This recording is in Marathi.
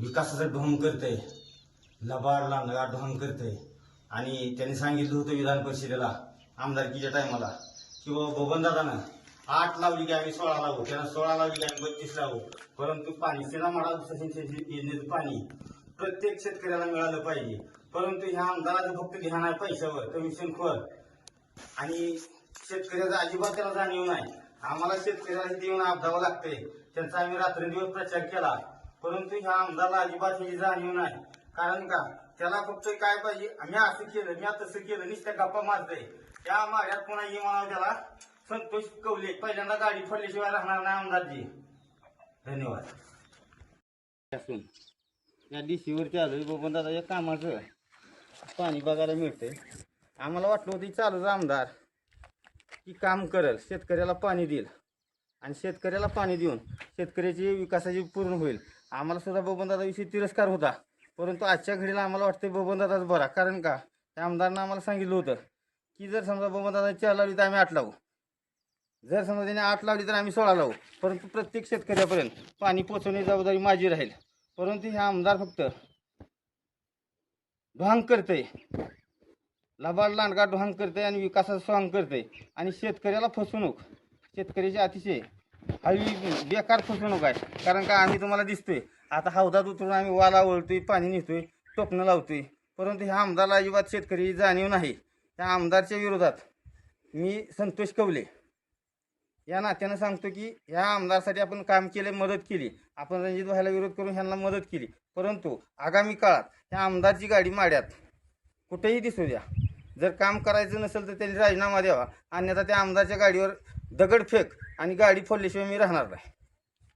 विकासाचं ढोंग करतंय. लबाड लांडगा ढोंग करतंय. आणि त्यांनी सांगितलं होतं विधान परिषदेला आमदारकीच्या टायमाला की बाबा बबन दादानं आठ लावली की आम्ही सोळा लावू त्यांना सोळा लावली की आम्ही बत्तीस लावू. परंतु पाणी सेना म्हणा योजनेचं पाणी प्रत्येक शेतकऱ्याला मिळालं पाहिजे. परंतु ह्या आमदाराचं फक्त ध्यान आहे पैशावर कमिशन खोर आणि शेतकऱ्याचा अजिबात त्याला जाणीव नाही. आम्हाला शेतकऱ्याला देऊन आपदावं लागते त्यांचा आम्ही रात्रंदिवस प्रचार केला. परंतु ह्या आमदारला अजिबात ही जाणीव नाही. कारण का? त्याला फक्त काय पाहिजे? आम्ही असं केलं मी तसं केलं नुसत्या गप्पा मारतय. त्या माऱ्यात पुन्हा ये म्हणावं त्याला? संतोष कवले पहिल्यांदा गाडी फोडल्याशिवाय राहणार नाही आमदारजी. धन्यवाद. असून या डीसीवरती बघून दादा या कामाचं पाणी बघायला मिळतंय. आम्हाला वाटलं होतं की चालूच आमदार. की काम करेल शेतकऱ्याला पाणी देईल. आणि शेतकऱ्याला पाणी देऊन शेतकऱ्याची विकासाची पूर्ण होईल. आम्हाला सुद्धा बबनदादाविषयी तिरस्कार होता. परंतु आजच्या घडीला आम्हाला वाटतं बबनदादाच बरा. कारण का? त्या आमदारनं आम्हाला सांगितलं होतं की जर समजा बबनदादा चार लावली तर आम्ही आठ लावू. जर समजा त्याने आठ लावली तर आम्ही सोळा लावू. परंतु प्रत्येक शेतकऱ्यापर्यंत पाणी पोचवण्याची जबाबदारी माझी राहील. परंतु हे आमदार फक्त ढोंग करते लबाड लांडगा ढोंग करते आणि विकासाचं स्वांग करते आणि शेतकऱ्याला फसवणूक. शेतकऱ्याची अतिशय हवी बेकार फसवणूक आहे. कारण का आम्ही तुम्हाला दिसतोय आता हौदात उतरून आम्ही वाला वळतोय पाणी नेतोय टोपणं लावतोय. परंतु ह्या आमदारला अजिबात शेतकरी जाणीव नाही. त्या आमदारच्या विरोधात मी संतोष कवले या नात्यानं सांगतो की ह्या आमदारसाठी आपण काम केले मदत केली. आपण रणजित भाईला विरोध करून ह्यांना मदत केली. परंतु आगामी काळात ह्या आमदारची गाडी माड्यात कुठेही दिसू द्या. जर काम करायचं नसेल तर त्यांनी राजीनामा द्यावा. अन्यथा त्या आमदारच्या गाडीवर दगडफेक आणि गाडी फोडल्याशिवाय मी राहणार नाही.